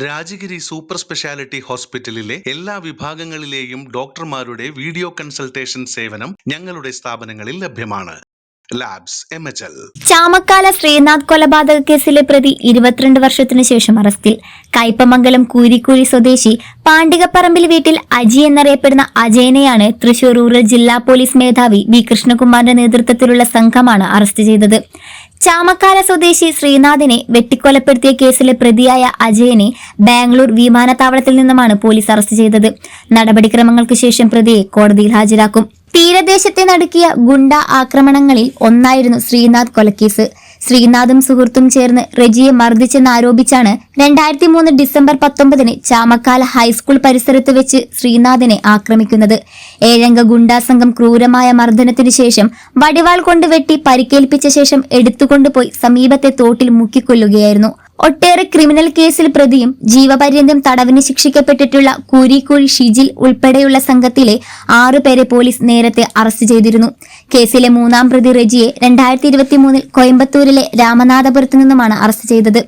Rajagiri super speciality ഹോസ്പിറ്റലിലെ എല്ലാ വിഭാഗങ്ങളിലെയും ഡോക്ടർമാരുടെ വീഡിയോ കൺസൾട്ടേഷൻ സേവനം ഞങ്ങളുടെ സ്ഥാപനങ്ങളിൽ ലഭ്യമാണ്. ലാബ്സ് ചാമക്കാല ശ്രീനാഥ് കൊലപാതക കേസിലെ പ്രതി ഇരുപത്തിരണ്ട് വർഷത്തിനു ശേഷം അറസ്റ്റിൽ. കയ്പമംഗലം കൂരിക്കുഴി സ്വദേശി പാണ്ഡികപ്പറമ്പിൽ വീട്ടിൽ അജി എന്നറിയപ്പെടുന്ന അജയനെയാണ് തൃശൂർ റൂറൽ ജില്ലാ പോലീസ് മേധാവി വി കൃഷ്ണകുമാറിന്റെ നേതൃത്വത്തിലുള്ള സംഘമാണ് അറസ്റ്റ് ചെയ്തത്. ചാമക്കാല സ്വദേശി ശ്രീനാഥിനെ വെട്ടിക്കൊലപ്പെടുത്തിയ കേസിലെ പ്രതിയായ അജയനെ ബാംഗ്ലൂർ വിമാനത്താവളത്തിൽ നിന്നുമാണ് പോലീസ് അറസ്റ്റ് ചെയ്തത്. നടപടിക്രമങ്ങൾക്ക് ശേഷം പ്രതിയെ കോടതിയിൽ ഹാജരാക്കും. തീരദേശത്തെ നടക്കിയ ഗുണ്ട ആക്രമണങ്ങളിൽ ഒന്നായിരുന്നു ശ്രീനാഥ് കൊലക്കേസ്. ശ്രീനാഥും സുഹൃത്തും ചേർന്ന് റെജിയെ മർദ്ദിച്ചെന്നാരോപിച്ചാണ് രണ്ടായിരത്തി മൂന്ന് ഡിസംബർ പത്തൊമ്പതിന് ചാമക്കാല ഹൈസ്കൂൾ പരിസരത്ത് വെച്ച് ശ്രീനാഥിനെ ആക്രമിക്കുന്നത്. ഏഴംഗ ഗുണ്ടാ സംഘം ക്രൂരമായ മർദ്ദനത്തിന് ശേഷം വടിവാൾ കൊണ്ട് വെട്ടി പരിക്കേൽപ്പിച്ച ശേഷം എടുത്തുകൊണ്ടുപോയി സമീപത്തെ തോട്ടിൽ മുക്കിക്കൊല്ലുകയായിരുന്നു. ഒട്ടേറെ ക്രിമിനൽ കേസിൽ പ്രതിയും ജീവപര്യന്തം തടവിന് ശിക്ഷിക്കപ്പെട്ടിട്ടുള്ള കൂരിക്കോഴി ഷിജിൽ ഉൾപ്പെടെയുള്ള സംഘത്തിലെ ആറുപേരെ പോലീസ് നേരത്തെ അറസ്റ്റ് ചെയ്തിരുന്നു. കേസിലെ മൂന്നാം പ്രതി റെജിയെ രണ്ടായിരത്തി കോയമ്പത്തൂരിലെ രാമനാഥപുരത്ത് നിന്നുമാണ് അറസ്റ്റ് ചെയ്തത്.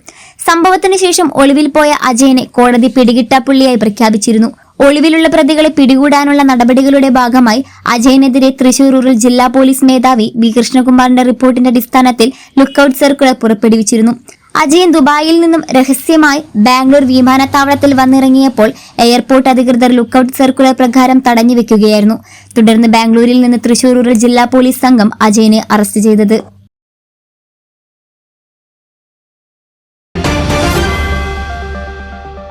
സംഭവത്തിനു ശേഷം ഒളിവിൽ പോയ അജയനെ കോടതി പിടികിട്ടാപ്പുള്ളിയായി പ്രഖ്യാപിച്ചിരുന്നു. ഒളിവിലുള്ള പ്രതികളെ പിടികൂടാനുള്ള നടപടികളുടെ ഭാഗമായി അജയനെതിരെ തൃശൂർ റൂറൽ ജില്ലാ പോലീസ് മേധാവി വി കൃഷ്ണകുമാറിന്റെ റിപ്പോർട്ടിന്റെ അടിസ്ഥാനത്തിൽ ലുക്കൌട്ട് സർക്കുലർ പുറപ്പെടുവിച്ചിരുന്നു. അജയൻ ദുബായിൽ നിന്നും രഹസ്യമായി ബാംഗ്ലൂർ വിമാനത്താവളത്തിൽ വന്നിറങ്ങിയപ്പോൾ എയർപോർട്ട് അധികൃതർ ലുക്കൌട്ട് സർക്കുലർ പ്രകാരം തടഞ്ഞു വെക്കുകയായിരുന്നു. തുടർന്ന് ബാംഗ്ലൂരിൽ നിന്ന് തൃശൂർ ജില്ലാ പോലീസ് സംഘം അജയനെ അറസ്റ്റ് ചെയ്തത്.